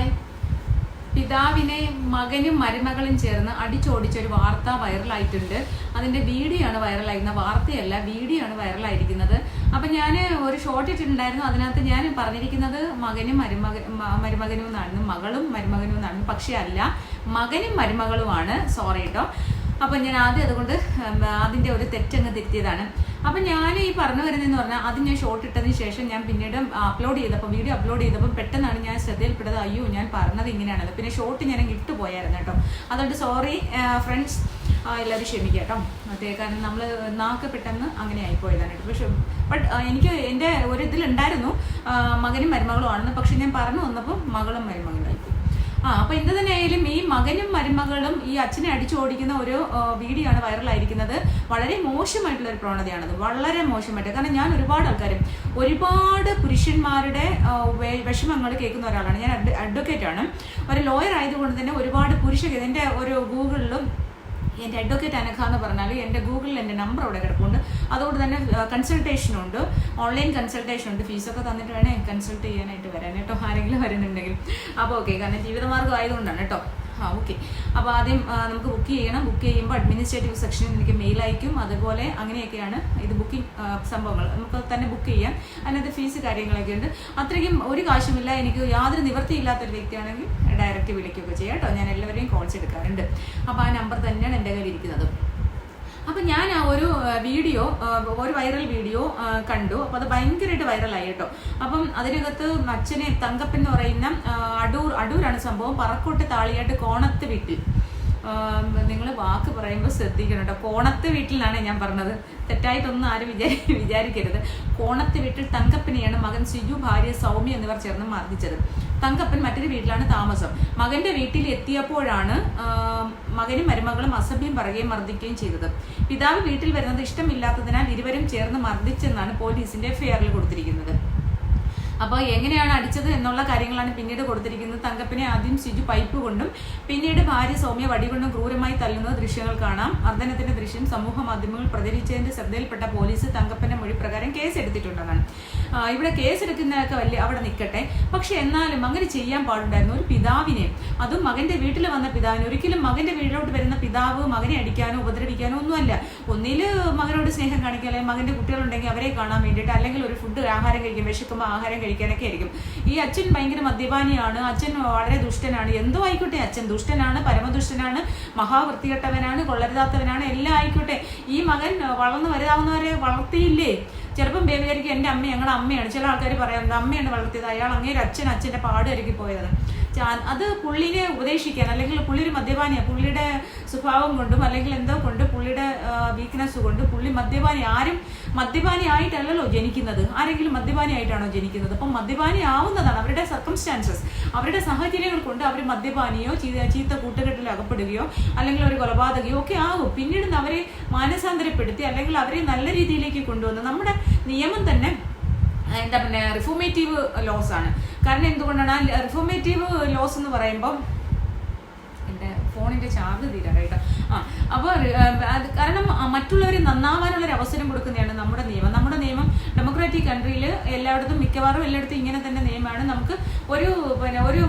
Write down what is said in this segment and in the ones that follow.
Hi പിതാവിനെ മകനും മരുമകളും ചേർന്ന് അടിച്ചോടിച്ചൊരു വാർത്ത വൈറലായിട്ടുണ്ട്. അതിന്റെ വീഡിയോ ആണ് വൈറലായിരുന്നത് വാർത്തയല്ല വീഡിയോ ആണ് വൈറലായിരിക്കുന്നത്. അപ്പം ഞാൻ ഒരു ഷോർട്ട് ഇട്ടിട്ടുണ്ടായിരുന്നു. അതിനകത്ത് ഞാൻ പറഞ്ഞിരിക്കുന്നത് മകനും മരുമക മരുമകനും എന്നാണ്. മകളും മരുമകനും എന്നാണ്. പക്ഷേ അല്ല മകനും മരുമകളുമാണ്. സോറി കേട്ടോ അപ്പൊ ഞാൻ ആദ്യം അതുകൊണ്ട് അതിന്റെ ഒരു തെറ്റങ്ങ് തിരുത്തിയതാണ്. അപ്പൊ ഞാൻ ഈ പറഞ്ഞു വരുന്നതെന്ന് പറഞ്ഞാൽ അത് ഞാൻ ഷോർട്ട് ഇട്ടതിന് ശേഷം ഞാൻ പിന്നീട് അപ്ലോഡ് ചെയ്തപ്പോൾ വീഡിയോ അപ്ലോഡ് ചെയ്തപ്പോൾ പെട്ടെന്നാണ് ഞാൻ ശ്രദ്ധയിൽപ്പെട്ടത്. അയ്യോ ഞാൻ പറഞ്ഞത് ഇങ്ങനെയാണത്. പിന്നെ ഷോർട്ട് ഞാൻ ഇട്ടു ഇട്ട് പോയായിരുന്നു കേട്ടോ. അതുകൊണ്ട് സോറി ഫ്രണ്ട്സ് എല്ലാവരും ക്ഷമിക്കുക കേട്ടോ. അതേ കാരണം നമ്മൾ നാക്ക് പെട്ടെന്ന് അങ്ങനെ ആയിപ്പോയതാണ് കേട്ടോ. പക്ഷെ ബട്ട് എനിക്ക് എന്റെ ഒരു ഇതിലുണ്ടായിരുന്നു. മകനും മരുമകളും ആണെന്ന്. പക്ഷെ ഞാൻ പറഞ്ഞു വന്നപ്പോൾ മകളും മരുമകളായിപ്പോയി ആ അപ്പൊ എന്ത് തന്നെയായാലും ഈ മകനും മരുമകളും ഈ അച്ഛനെ അടിച്ചു ഓടിക്കുന്ന ഒരു വീഡിയോ ആണ് വൈറലായിരിക്കുന്നത്. വളരെ മോശമായിട്ടുള്ള ഒരു പ്രവണതയാണത്. വളരെ മോശമായിട്ട്. കാരണം ഞാൻ ഒരുപാട് ആൾക്കാർ ഒരുപാട് പുരുഷന്മാരുടെ വിഷമങ്ങൾ കേൾക്കുന്ന ഒരാളാണ്. ഞാൻ അഡ്വക്കേറ്റ് ആണ്. ഒരു ലോയർ ആയതുകൊണ്ട് തന്നെ ഒരുപാട് പുരുഷ എന്റെ ഒരു ഗൂഗിളിലും എന്റെ അഡ്വക്കേറ്റ് അനഘ എന്ന് പറഞ്ഞാൽ എന്റെ ഗൂഗിളിൽ എന്റെ നമ്പർ അവിടെ കിടപ്പുണ്ട്. അതുകൊണ്ട് തന്നെ കൺസൾട്ടേഷൻ ഉണ്ട്. ഓൺലൈൻ കൺസൾട്ടേഷൻ ഉണ്ട്. ഫീസൊക്കെ തന്നിട്ട് വേണേ കൺസൾട്ട് ചെയ്യാനായിട്ട് വരാൻ കേട്ടോ. ആരെങ്കിലും വരുന്നുണ്ടെങ്കിൽ. അപ്പോൾ ഓക്കെ കാരണം ജീവിതമാർഗം ആയതുകൊണ്ടാണ് കേട്ടോ. ആ ഓക്കെ അപ്പോൾ ആദ്യം നമുക്ക് ബുക്ക് ചെയ്യണം. ബുക്ക് ചെയ്യുമ്പോൾ അഡ്മിനിസ്ട്രേറ്റീവ് സെക്ഷനിൽ എനിക്ക് മെയിൽ അയക്കും. അതുപോലെ അങ്ങനെയൊക്കെയാണ് ഇത് ബുക്കിംഗ് സംഭവങ്ങൾ. നമുക്ക് തന്നെ ബുക്ക് ചെയ്യാം. അതിനകത്ത് ഫീസ് കാര്യങ്ങളൊക്കെ ഉണ്ട്. അത്രയ്ക്കും ഒരു കാശുമില്ല. എനിക്ക് യാതൊരു നിവൃത്തിയില്ലാത്തൊരു വ്യക്തിയാണെങ്കിൽ ഡയറക്റ്റ് വിളിക്കുകയൊക്കെ ചെയ്യാം കേട്ടോ. ഞാൻ എല്ലാവരെയും കോൾസ് എടുക്കാറുണ്ട്. അപ്പോൾ ആ നമ്പർ തന്നെയാണ് എന്റെ കയ്യിൽ ഇരിക്കുന്നത്. അപ്പം ഞാൻ ആ ഒരു വീഡിയോ ഒരു വൈറൽ വീഡിയോ കണ്ടു. അപ്പം അത് ഭയങ്കരമായിട്ട് വൈറലായി കേട്ടോ. അപ്പം അതിനകത്ത് അച്ഛനെ തങ്കപ്പൻ എന്ന് പറയുന്ന അടൂർ അടൂരാണ് സംഭവം. പറക്കോട്ട് താളിയായിട്ട് കോണത്ത് വീട്ടിൽ. നിങ്ങൾ വാക്ക് പറയുമ്പോൾ ശ്രദ്ധിക്കണം കേട്ടോ. കോണത്ത് വീട്ടിലാണ് ഞാൻ പറഞ്ഞത്. തെറ്റായിട്ടൊന്നും ആരും വിചാരി വിചാരിക്കരുത്. കോണത്ത് വീട്ടിൽ തങ്കപ്പനെയാണ് മകൻ സിജു ഭാര്യ സൗമ്യ എന്നിവർ ചേർന്ന് മർദ്ദിച്ചത്. തങ്കപ്പൻ മറ്റൊരു വീട്ടിലാണ് താമസം. മകന്റെ വീട്ടിൽ എത്തിയപ്പോഴാണ് മകനും മരുമകളും അസഭ്യം പറയുകയും മർദ്ദിക്കുകയും ചെയ്തത്. പിതാവ് വീട്ടിൽ വരുന്നത് ഇഷ്ടമില്ലാത്തതിനാൽ ഇരുവരും ചേർന്ന് മർദ്ദിച്ചെന്നാണ് പോലീസിന്റെ എഫ്ഐആറിൽ കൊടുത്തിരിക്കുന്നത്. അപ്പോൾ എങ്ങനെയാണ് അടിച്ചത് എന്നുള്ള കാര്യങ്ങളാണ് പിന്നീട് കൊടുത്തിരിക്കുന്നത്. തങ്കപ്പിനെ ആദ്യം സിജു പൈപ്പ് കൊണ്ടും പിന്നീട് ഭാര്യ സൗമ്യ വടി കൊണ്ടും ക്രൂരമായി തല്ലുന്ന ദൃശ്യങ്ങൾ കാണാം. മർദ്ദനത്തിന്റെ ദൃശ്യം സമൂഹ മാധ്യമങ്ങൾ പ്രചരിച്ചതിന്റെ ശ്രദ്ധയിൽപ്പെട്ട പോലീസ് തങ്കപ്പന്റെ മൊഴി പ്രകാരം കേസ് എടുത്തിട്ടുണ്ടെന്നാണ് ഇവിടെ കേസ് എടുക്കുന്നതൊക്കെ വലിയ അവിടെ നിൽക്കട്ടെ. പക്ഷെ എന്നാലും അങ്ങനെ ചെയ്യാൻ പാടുണ്ടായിരുന്നു ഒരു പിതാവിനെ. അതും മകന്റെ വീട്ടിൽ വന്ന പിതാവിനെ. ഒരിക്കലും മകന്റെ വീട്ടിലോട്ട് വരുന്ന പിതാവ് മകനെ അടിക്കാനോ ഉപദ്രവിക്കാനോ ഒന്നുമല്ല. ഒന്നിൽ മകനോട് സ്നേഹം കാണിക്കാൻ അല്ലെങ്കിൽ മകന്റെ കുട്ടികളുണ്ടെങ്കിൽ അവരെ കാണാൻ വേണ്ടിയിട്ട് അല്ലെങ്കിൽ ഒരു ഫുഡ് ആഹാരം കഴിക്കും വിശക്കുമ്പോൾ ആഹാരം കഴിക്കാനൊക്കെ ആയിരിക്കും. ഈ അച്ഛൻ ഭയങ്കര മദ്യപാനിയാണ് അച്ഛൻ വളരെ ദുഷ്ടനാണ്. എന്തോ ആയിക്കോട്ടെ അച്ഛൻ ദുഷ്ടനാണ് പരമദുഷ്ടനാണ് മഹാവൃത്തികെട്ടവനാണ് കൊള്ളരുതാത്തവനാണ് എല്ലാം ആയിക്കോട്ടെ. ഈ മകൻ വളർന്നു വലുതാവുന്നവരെ വളർത്തിയില്ലേ? ചിലപ്പം ബേബിയായിരിക്കും എന്റെ അമ്മ ഞങ്ങളുടെ അമ്മയാണ്. ചില ആൾക്കാർ പറയാറുണ്ട് അമ്മയാണ് വളർത്തിയത്. അയാൾ അങ്ങേര് അച്ഛൻ അച്ഛന്റെ പാട് ഒരുക്കി പോയതാണ് അത് പുള്ളിനെ ഉപദേശിക്കാൻ അല്ലെങ്കിൽ പുള്ളി ഒരു മദ്യപാനിയാണ് പുള്ളിയുടെ സ്വഭാവം കൊണ്ടും അല്ലെങ്കിൽ എന്തോ കൊണ്ട് പുള്ളിയുടെ വീക്ക്നെസ് കൊണ്ട് പുള്ളി മദ്യപാനി. ആരും മദ്യപാനി ആയിട്ടല്ലല്ലോ ജനിക്കുന്നത്. ആരെങ്കിലും മദ്യപാനി ആയിട്ടാണോ ജനിക്കുന്നത്? അപ്പം മദ്യപാനി ആവുന്നതാണ് അവരുടെ സർക്കംസ്റ്റാൻസസ് അവരുടെ സാഹചര്യങ്ങൾ കൊണ്ട് അവർ മദ്യപാനിയോ ചീത്ത ചീത്ത കൂട്ടുകെട്ടിൽ അകപ്പെടുകയോ അല്ലെങ്കിൽ ഒരു കൊലപാതകയോ ഒക്കെ ആകും. പിന്നീട് അവരെ മാനസാന്തരപ്പെടുത്തി അല്ലെങ്കിൽ അവരെ നല്ല രീതിയിലേക്ക് കൊണ്ടുവന്ന് നമ്മുടെ നിയമം തന്നെ എന്താ പിന്നെ റിഫോമേറ്റീവ് ലോസ് ആണ്. കാരണം എന്തുകൊണ്ടാണ്? റിഫോമേറ്റീവ് ലോസ് എന്ന് പറയുമ്പോൾ ഫോണിന്റെ ചാർജ് തീരാ കേട്ടോ. ആ അപ്പോൾ കാരണം മറ്റുള്ളവർ നന്നാവാനുള്ള ഒരു അവസരം കൊടുക്കുന്നതാണ് നമ്മുടെ നിയമം. നമ്മുടെ നിയമം ഡെമോക്രാറ്റിക് കൺട്രിയിൽ എല്ലായിടത്തും മിക്കവാറും എല്ലായിടത്തും ഇങ്ങനെ തന്നെ നിയമമാണ്. നമുക്ക് ഒരു പിന്നെ ഒരു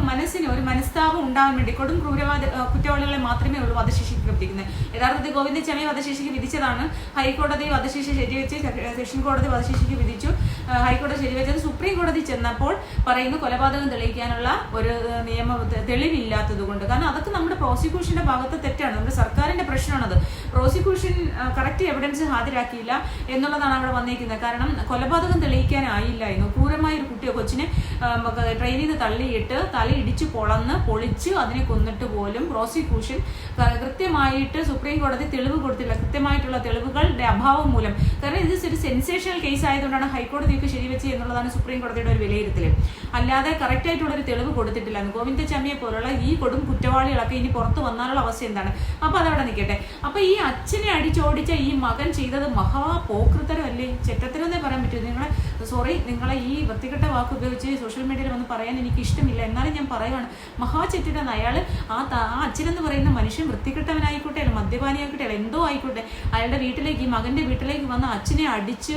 ഒരു മനസ്താപം ഉണ്ടാകാൻ വേണ്ടി കൊടും ക്രൂരവാദ കുറ്റവാളികളെ മാത്രമേ ഉള്ളൂ വധശിക്ഷയ്ക്ക് വിധിക്കുന്നത് യഥാർത്ഥത്തിൽ ഗോവിന്ദച്ചമയെ വധശിക്ഷയ്ക്ക് വിധിച്ചതാണ്. ഹൈക്കോടതി വധശിക്ഷ ശരിവെച്ച് സെഷൻ കോടതി വധശിക്ഷയ്ക്ക് വിധിച്ചു. ഹൈക്കോടതി ശരിവെച്ചത് സുപ്രീം കോടതി ചെന്നപ്പോൾ പറയുന്നു കൊലപാതകം തെളിയിക്കാനുള്ള ഒരു നിയമ തെളിവില്ലാത്തത് കൊണ്ട്. കാരണം അതൊക്കെ നമ്മുടെ പ്രോസിക്യൂഷന്റെ ഭാഗത്ത് തെറ്റാണ്. നമ്മുടെ സർക്കാരിന്റെ പ്രശ്നമാണത്. പ്രോസിക്യൂഷൻ കറക്റ്റ് എവിഡൻസ് ഹാജരാക്കിയില്ല എന്നുള്ളതാണ് അവിടെ വന്നിരിക്കുന്നത്. കാരണം കൊലപാതകം തെളിയിക്കാനായില്ലായിരുന്നു ക്രൂരമായ ഒരു കുട്ടിയെ കൊച്ചിനെ ട്രെയിനിൽ നിന്ന് തള്ളിയിട്ട് തല ഇടിച്ച് പൊളന്ന് പൊളിച്ച് അതിനെ കൊന്നിട്ട് പോലും പ്രോസിക്യൂഷൻ കൃത്യമായിട്ട് സുപ്രീം കോടതി തെളിവ് കൊടുത്തില്ല കൃത്യമായിട്ടുള്ള തെളിവുകളുടെ അഭാവം മൂലം. കാരണം ഇത് ഒരു സെൻസേഷണൽ കേസ് ആയതുകൊണ്ടാണ് ഹൈക്കോടതിയൊക്കെ ശരിവെച്ച് എന്നുള്ളതാണ് സുപ്രീം കോടതിയുടെ ഒരു വിലയിരുത്തൽ അല്ലാതെ കറക്റ്റ് ആയിട്ടുള്ള ഒരു തെളിവ് കൊടുത്തിട്ടില്ല. ഗോവിന്ദചാമിയെ പോലുള്ള ഈ കൊടും കുറ്റവാളികളൊക്കെ ഇനി പുറത്ത് വന്നാലുള്ള അവസ്ഥ എന്താണ്? അപ്പൊ അതവിടെ നിൽക്കട്ടെ. അപ്പൊ ഈ അച്ഛനെ അടിച്ചോടിച്ച ഈ മകൻ ചെയ്തത് മഹാപോകൃതരല്ലേ പോക്കൃത്തരമല്ലേ ചെറ്റത്തരമെന്നേ പറയാൻ പറ്റൂ. നിങ്ങളെ സോറി നിങ്ങളെ ഈ വൃത്തികെട്ട വാക്ക് ഉപയോഗിച്ച് സോഷ്യൽ മീഡിയയിൽ വന്ന് പറയാൻ എനിക്ക് ഇഷ്ടമില്ല. എന്നാലും ഞാൻ പറയുവാണ് മഹാചെറ്റിടാണ് അയാൾ ആ ആ അച്ഛനെന്ന് പറയുന്ന മനുഷ്യൻ വൃത്തികെട്ടവനായിക്കോട്ടെ അല്ല മദ്യപാനിയായിക്കോട്ടെ അല്ല എന്തോ ആയിക്കോട്ടെ അയാളുടെ വീട്ടിലേക്ക് ഈ മകന്റെ വീട്ടിലേക്ക് വന്ന് അച്ഛനെ അടിച്ച്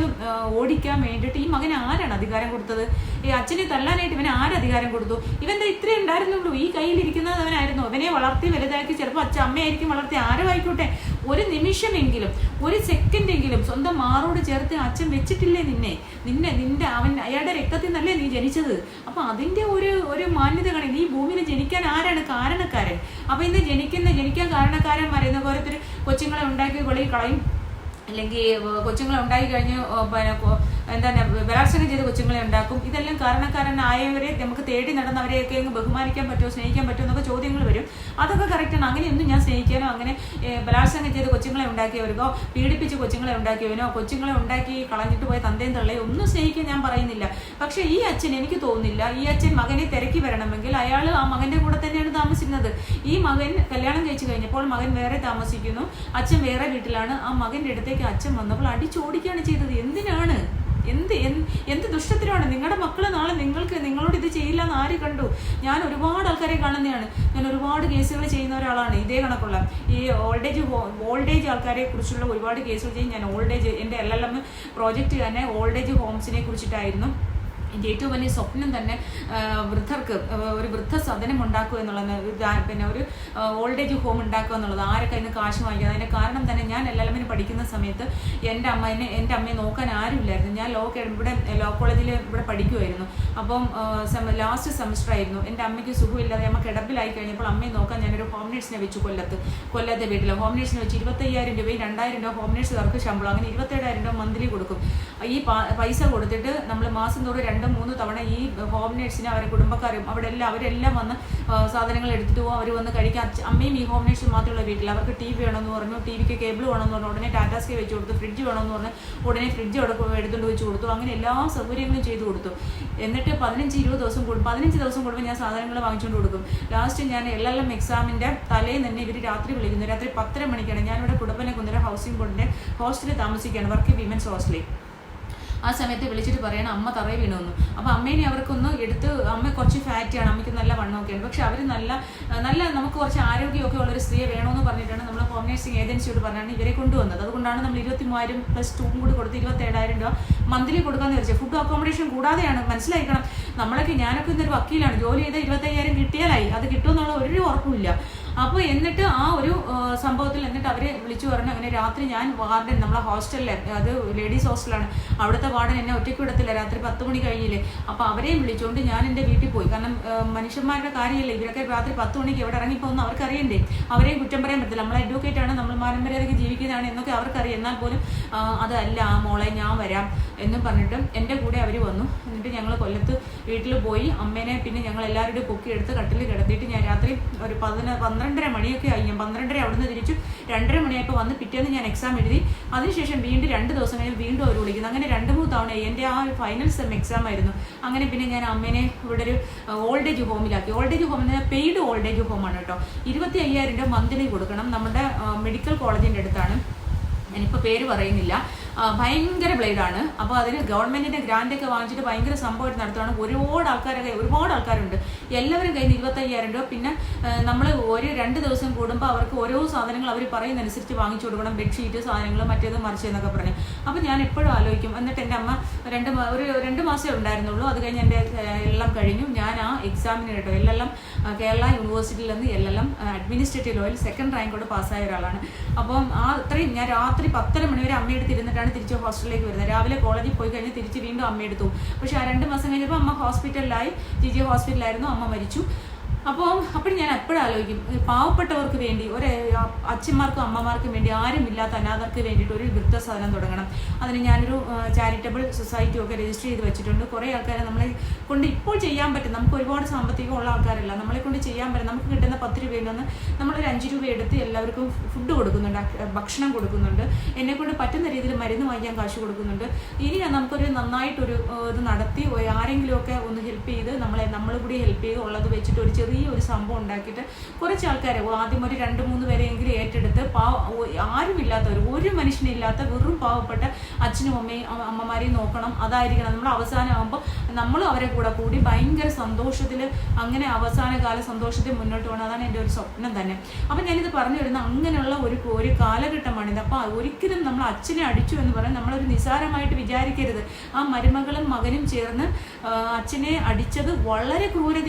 ഓടിക്കാൻ വേണ്ടിയിട്ട് ഈ മകൻ ആരാണ് അധികാരം കൊടുത്തത്? ഈ അച്ഛനെ തള്ളാനായിട്ട് ഇവന് ആര് അധികാരം കൊടുത്തു? ഇവന്റെ ഇത്രേ ഉണ്ടായിരുന്നുള്ളൂ? ഈ കയ്യിലിരിക്കുന്നത് അവനായിരുന്നു. അവനെ വളർത്തി വലുതാക്കി ചിലപ്പോൾ അച്ഛൻ അമ്മയായിരിക്കും വളർത്തി ആരും ആയിക്കോട്ടെ. ഒരു നിമിഷമെങ്കിലും ഒരു സെക്കൻഡെങ്കിലും സ്വന്തം മാറോട് ചേർത്ത് അച്ഛൻ വെച്ചിട്ടില്ലേ നിന്നെ? നിന്നെ നിന്റെ അവൻ അയാളുടെ രക്തത്തിൽ നിന്നല്ലേ നീ ജനിച്ചത്? അപ്പൊ അതിന്റെ ഒരു ഒരു മാന്യത കാണി നീ ഭൂമിയിൽ ജനിക്കാൻ ആരാണ് കാരണക്കാരൻ? അപ്പൊ ഇന്ന് ജനിക്കുന്ന ജനിക്കാൻ കാരണക്കാരൻ പറയുന്ന ഓരോരുത്തർ കൊച്ചുങ്ങളെ ഉണ്ടാക്കി വെളിയിൽ കളയും. അല്ലെങ്കിൽ കൊച്ചുങ്ങളെ ഉണ്ടാക്കി കഴിഞ്ഞ് എന്താണ് ബലാത്സംഗം ചെയ്ത് കൊച്ചുങ്ങളെ ഉണ്ടാക്കും. ഇതെല്ലാം കാരണക്കാരനായവരെ നമുക്ക് തേടി നടന്നവരെയൊക്കെ അങ്ങ് ബഹുമാനിക്കാൻ പറ്റുമോ സ്നേഹിക്കാൻ പറ്റുമോ എന്നൊക്കെ ചോദ്യങ്ങൾ വരും. അതൊക്കെ കറക്റ്റാണ് അങ്ങനെയൊന്നും ഞാൻ സ്നേഹിക്കാനോ അങ്ങനെ ബലാത്സംഗം ചെയ്ത് കൊച്ചുങ്ങളെ ഉണ്ടാക്കിയവർക്കോ പീഡിപ്പിച്ച് കൊച്ചുങ്ങളെ ഉണ്ടാക്കിയവനോ കൊച്ചുങ്ങളെ ഉണ്ടാക്കി കളഞ്ഞിട്ട് പോയ തന്തയും തള്ളയെ ഒന്നും സ്നേഹിക്കാൻ ഞാൻ പറയുന്നില്ല. പക്ഷേ ഈ അച്ഛൻ എനിക്ക് തോന്നുന്നില്ല ഈ അച്ഛൻ മകനെ തിരക്കി വരണമെങ്കിൽ അയാൾ ആ മകന്റെ കൂടെ തന്നെയാണ് താമസിക്കുന്നത്. ഈ മകൻ കല്യാണം കഴിച്ചു കഴിഞ്ഞപ്പോൾ മകൻ വേറെ താമസിക്കുന്നു. അച്ഛൻ വേറെ വീട്ടിലാണ്. ആ മകന്റെ അടുത്തേക്ക് അച്ഛൻ വന്നപ്പോൾ അടിച്ചോടിക്കുകയാണ് ചെയ്തത്. എന്തിനാണ്? എന്ത് എന്ത് ദുഷ്ടത്തിനാണ്? നിങ്ങളുടെ മക്കൾ നാളെ നിങ്ങൾക്ക് നിങ്ങളോട് ഇത് ചെയ്യില്ല എന്ന് ആര് കണ്ടു? ഞാൻ ഒരുപാട് ആൾക്കാരെ കാണുന്നതാണ് ഞാൻ ഒരുപാട് കേസുകൾ ചെയ്യുന്ന ഒരാളാണ്. ഇതേ കണക്കുള്ള. ഈ ഓൾഡ് ഏജ് ഓൾഡ് ഏജ് ആൾക്കാരെ കുറിച്ചുള്ള ഒരുപാട് കേസുകൾ ചെയ്യും. ഞാൻ ഓൾഡ് ഏജ് എന്റെ എൽ എൽ എം പ്രോജക്റ്റ് തന്നെ ഓൾഡ് ഏജ് ഹോംസിനെ കുറിച്ചിട്ടായിരുന്നു. എന്റെ ഏറ്റവും വലിയ സ്വപ്നം തന്നെ വൃദ്ധർക്ക് ഒരു വൃദ്ധ സദനം ഉണ്ടാക്കുക എന്നുള്ളത് പിന്നെ ഒരു ഓൾഡ് ഏജ് ഹോം ഉണ്ടാക്കുക എന്നുള്ളത് ആരൊക്കെ അതിന് കാശ് വാങ്ങിക്കുക അതിന്റെ കാരണം തന്നെ ഞാൻ എൽ പഠിക്കുന്ന സമയത്ത് എന്റെ അമ്മേനെ എന്റെ അമ്മയെ നോക്കാൻ ആരുമില്ലായിരുന്നു. ഞാൻ ലോ ഇവിടെ ലോ കോളേജിൽ ഇവിടെ പഠിക്കുമായിരുന്നു അപ്പം ലാസ്റ്റ് സെമസ്റ്റർ ആയിരുന്നു. എന്റെ അമ്മയ്ക്ക് സുഖമില്ലാതെ അമ്മ കിടപ്പിലായി കഴിഞ്ഞപ്പോൾ അമ്മയെ നോക്കാൻ ഞാനൊരു ഹോം നേഴ്സിനെ വെച്ചു കൊല്ലത്ത് കൊല്ലത്തെ വീട്ടിൽ. ഹോം നേഴ്സിനെ വെച്ച് ഇരുപത്തയ്യായിരം രൂപയും രണ്ടായിരം രൂപ ഹോം നേഴ്സുകാർക്ക് ശമ്പളം അങ്ങനെ ഇരുപത്തേഴായിരം രൂപ മന്ത്ലി കൊടുക്കും. ഈ പൈസ കൊടുത്തിട്ട് നമ്മൾ മാസം തോറും രണ്ടും മൂന്ന് തവണ ഈ ഹോം നേഴ്സിനെ അവരെ കുടുംബക്കാരും അവിടെ എല്ലാം അവരെല്ലാം വന്ന് സാധനങ്ങൾ എടുത്തിട്ട് പോകും അവർ വന്ന് കഴിക്കാൻ അമ്മയും ഈ ഹോം നേഴ്സും മാത്രമുള്ള വീട്ടിൽ. അവർക്ക് ടി വി വേണമെന്ന് പറഞ്ഞു ടി വിക്ക് കേബിൾ വേണമെന്ന് പറഞ്ഞു ഉടനെ ടാറ്റാ സ്കൈ വെച്ച് കൊടുത്തു ഫ്രിഡ്ജ് വേണമെന്ന് പറഞ്ഞു ഉടനെ ഫ്രിഡ്ജ് എടുത്തുകൊണ്ട് വെച്ച് കൊടുത്തു. അങ്ങനെ എല്ലാ സൗകര്യങ്ങളും ചെയ്തു കൊടുത്തു. എന്നിട്ട് പതിനഞ്ച് ഇരുപത് ദിവസം കൂടും പതിനഞ്ച് ദിവസം കൂടുമ്പോൾ ഞാൻ സാധനങ്ങൾ വാങ്ങിച്ചുകൊണ്ട് കൊടുക്കും. ലാസ്റ്റ് ഞാൻ എൽ എൽ എം എക്സാമിന്റെ തലേന്ന് തന്നെ ഇവർ രാത്രി വിളിക്കുന്നു. രാത്രി പത്തര മണിക്കാണ് ഞാനിവിടെ കുടുംബനെ കുന്നര ഹൗസിംഗ് ബോർഡിന്റെ ഹോസ്റ്റലിൽ താമസിക്കുകയാണ് വർക്ക് വിമൻസ് ഹോസ്റ്റലിൽ ആ സമയത്ത് വിളിച്ചിട്ട് പറയണം അമ്മ തറയിൽ വീണുവെന്ന്. അപ്പോൾ അമ്മേനെ അവർക്കൊന്ന് എടുത്ത് അമ്മ കുറച്ച് ഫാറ്റിയാണ് അമ്മയ്ക്ക് നല്ല വണ്ണമൊക്കെയാണ്. പക്ഷെ അവർ നല്ല നല്ല നമുക്ക് കുറച്ച് ആരോഗ്യമൊക്കെ ഉള്ള ഒരു സ്ത്രീയെ വേണമെന്ന് പറഞ്ഞിട്ടാണ് നമ്മൾ ഹോം നേഴ്സിംഗ് ഏജൻസിയോട് പറഞ്ഞാണ് ഇവരെ കൊണ്ടുവന്നത്. അതുകൊണ്ടാണ് നമ്മൾ ഇരുപത്തി മൂവായിരം പ്ലസ് ടൂവും കൂടി കൊടുത്ത് ഇരുപത്തേഴായിരം രൂപ മന്ത്ലി കൊടുക്കാന്ന് വിചാരിച്ചത്. ഫുഡ് അക്കോമഡേഷൻ കൂടാതെയാണ് മനസ്സിലാക്കണം നമ്മളൊക്കെ ഞാനൊക്കെ ഇന്നൊരു വക്കീലാണ്. ജോലി ചെയ്ത് ഇരുപത്തയ്യായിരം കിട്ടിയാലായി. അത് കിട്ടുമെന്നുള്ള ഒരു ഉറപ്പുമില്ല അപ്പോൾ എന്നിട്ട് ആ ഒരു സംഭവത്തിൽ എന്നിട്ട് അവരെ വിളിച്ചു പറഞ്ഞു അങ്ങനെ രാത്രി ഞാൻ വാർഡൻ നമ്മളെ ഹോസ്റ്റലിൽ അത് ലേഡീസ് ഹോസ്റ്റലാണ്. അവിടുത്തെ വാർഡൻ എന്നെ ഒറ്റയ്ക്ക് വിടത്തില്ല രാത്രി പത്ത് മണി കഴിഞ്ഞില്ലേ അപ്പോൾ അവരെയും വിളിച്ചുകൊണ്ട് ഞാൻ എന്റെ വീട്ടിൽ പോയി. കാരണം മനുഷ്യന്മാരുടെ കാര്യമല്ലേ? ഇവരൊക്കെ രാത്രി പത്ത് മണിക്ക് എവിടെ ഇറങ്ങിപ്പോകുന്ന അവർക്കറിയണ്ടേ? അവരെയും കുറ്റം പറയാൻ പറ്റില്ല നമ്മൾ അഡ്വക്കേറ്റ് ആണ് നമ്മൾ പാരമ്പര്യമായിട്ട് ജീവിക്കുന്നതാണ് എന്നൊക്കെ അവർക്കറിയാം. എന്നാൽ പോലും അതല്ല ആ മോളെ ഞാൻ വരാം എന്ന് പറഞ്ഞിട്ട് എന്റെ കൂടെ അവർ വന്നു. എന്നിട്ട് ഞങ്ങൾ കൊല്ലത്ത് വീട്ടിൽ പോയി. അമ്മേനെ പിന്നെ ഞങ്ങൾ എല്ലാവരുടെയും പൊക്കി എടുത്ത് കട്ടിൽ കിടത്തിയിട്ട് ഞാൻ രാത്രി ഒരു പതിന പന്ത്രണ്ടര മണിയൊക്കെ ആയി. ഞാൻ പന്ത്രണ്ടര അവിടുന്ന് തിരിച്ചു. രണ്ടര മണിയായപ്പോൾ വന്ന് പിറ്റേന്ന് ഞാൻ എക്സാം എഴുതി. അതിനുശേഷം വീണ്ടും രണ്ട് ദിവസം കഴിഞ്ഞ് വീണ്ടും അവർ വിളിക്കുന്നു. അങ്ങനെ രണ്ട് മൂന്ന് തവണ എന്റെ ആ ഫൈനൽ സെം എക്സാം ആയിരുന്നു. അങ്ങനെ പിന്നെ ഞാൻ അമ്മേനെ ഇവിടെ ഒരു ഓൾഡ് ഏജ് ഹോമിലാക്കി ഓൾഡ് ഏജ് ഹോം എന്ന് പെയ്ഡ് ഓൾഡ് ഏജ് ഹോമാണ് കേട്ടോ. ഇരുപത്തി അയ്യായിരം രൂപ മന്ത്ലി കൊടുക്കണം. നമ്മുടെ മെഡിക്കൽ കോളേജിന്റെ അടുത്താണ്. ഞാനിപ്പോൾ പേര് പറയുന്നില്ല. ഭയങ്കര ബ്ലേഡാണ്. അപ്പോൾ അതിന് ഗവൺമെന്റിന്റെ ഗ്രാൻഡ് ഒക്കെ വാങ്ങിച്ചിട്ട് ഭയങ്കര സംഭവമായിട്ട് നടത്തുകയാണ് ഒരുപാട് ആൾക്കാരൊക്കെ ഒരുപാട് ആൾക്കാരുണ്ട്. എല്ലാവരും കയ്യിൽ ഇരുപത്തയ്യായിരം രൂപ. പിന്നെ നമ്മൾ ഒരു രണ്ട് ദിവസം കൂടുമ്പോൾ അവർക്ക് ഓരോ സാധനങ്ങൾ അവർ പറയുന്നതനുസരിച്ച് വാങ്ങിച്ചു കൊടുക്കണം. ബെഡ്ഷീറ്റ് സാധനങ്ങൾ മറ്റേത് മറിച്ച് എന്നൊക്കെ പറഞ്ഞ്. അപ്പോൾ ഞാൻ എപ്പോഴും ആലോചിക്കും. എന്നിട്ട് എന്റെ അമ്മ രണ്ട് ഒരു രണ്ട് മാസമേ ഉണ്ടായിരുന്നുള്ളൂ. അത് കഴിഞ്ഞ് എന്റെ എല്ലാം കഴിഞ്ഞു. ഞാൻ ആ എക്സാമിന് കേട്ടോ. എല്ലാം കേരള യൂണിവേഴ്സിറ്റിയിൽ നിന്ന് എല്ലാം അഡ്മിനിസ്ട്രേറ്റീവ് ലോയിൽ സെക്കൻഡ് റാങ്കോട് പാസ്സായ ഒരാളാണ്. അപ്പം ആ അത്രയും ഞാൻ രാത്രി പത്തര മണിവരെ അമ്മയെടുത്ത് ഇരുന്നിട്ടാണ് തിരിച്ച് ഹോസ്റ്റലിലേക്ക് വരുന്നത്. രാവിലെ കോളേജിൽ പോയി കഴിഞ്ഞ് തിരിച്ച് വീണ്ടും അമ്മയെടുത്തു പക്ഷേ ആ രണ്ട് മാസം കഴിഞ്ഞപ്പോൾ അമ്മ ഹോസ്പിറ്റലിലായി. ജി ജി ഹോസ്പിറ്റലായിരുന്നു അമ്മ മരിച്ചു. അപ്പോൾ അപ്പോഴും ഞാൻ എപ്പോഴും ആലോചിക്കും പാവപ്പെട്ടവർക്ക് വേണ്ടി ഒരു അച്ഛന്മാർക്കും അമ്മമാർക്കും വേണ്ടി ആരുമില്ലാത്ത അനാഥർക്ക് വേണ്ടിയിട്ട് ഒരു വൃദ്ധസദനം തുടങ്ങണം. അതിന് ഞാനൊരു ചാരിറ്റബിൾ സൊസൈറ്റി ഒക്കെ രജിസ്റ്റർ ചെയ്ത് വെച്ചിട്ടുണ്ട്. കുറേ ആൾക്കാരെ നമ്മളെ കൊണ്ട് ഇപ്പോൾ ചെയ്യാൻ പറ്റും. നമുക്ക് ഒരുപാട് സാമ്പത്തികമുള്ള ആൾക്കാരല്ല. നമ്മളെ കൊണ്ട് ചെയ്യാൻ പറ്റും. നമുക്ക് കിട്ടുന്ന പത്ത് രൂപയിൽ നിന്ന് നമ്മളൊരു അഞ്ച് രൂപ എടുത്ത് എല്ലാവർക്കും ഫുഡ് കൊടുക്കുന്നുണ്ട്. ഭക്ഷണം കൊടുക്കുന്നുണ്ട്. എന്നെ കൊണ്ട് പറ്റുന്ന രീതിയിൽ മരുന്ന് വാങ്ങിക്കാൻ കാശ് കൊടുക്കുന്നുണ്ട്. ഇനി നമുക്കൊരു നന്നായിട്ടൊരു ഇത് നടത്തി ആരെങ്കിലുമൊക്കെ ഒന്ന് ഹെൽപ്പ് ചെയ്ത് നമ്മളെ നമ്മൾ കൂടി ഹെൽപ്പ് ചെയ്ത് ഉള്ളത് വെച്ചിട്ട് ഒരു ചെറിയ ചെറിയൊരു സംഭവം ഉണ്ടാക്കിയിട്ട് കുറച്ച് ആൾക്കാരെ ആദ്യം ഒരു രണ്ട് മൂന്ന് പേരെയെങ്കിലും ഏറ്റെടുത്ത് പാവ ആരുമില്ലാത്തവർ ഒരു മനുഷ്യനില്ലാത്ത വെറും പാവപ്പെട്ട അച്ഛനും അമ്മയും അമ്മ- അമ്മമാരെയും നോക്കണം. അതായിരിക്കണം നമ്മൾ അവസാനമാകുമ്പോൾ നമ്മളും അവരെ കൂടെ കൂടി ഭയങ്കര സന്തോഷത്തിൽ അങ്ങനെ അവസാന കാല സന്തോഷത്തിൽ മുന്നോട്ട് പോകണം. അതാണ് എന്റെ ഒരു സ്വപ്നം തന്നെ. അപ്പം ഞാനിത് പറഞ്ഞു വരുന്ന അങ്ങനെയുള്ള ഒരു ഒരു കാലഘട്ടമാണിത്. അപ്പോൾ ഒരിക്കലും നമ്മൾ അച്ഛനെ അടിച്ചു എന്ന് പറഞ്ഞാൽ നമ്മളൊരു നിസാരമായിട്ട് വിചാരിക്കരുത്. ആ മരുമകളും മകനും ചേർന്ന് അച്ഛനെ അടിച്ചത് വളരെ ക്രൂരതയാണ്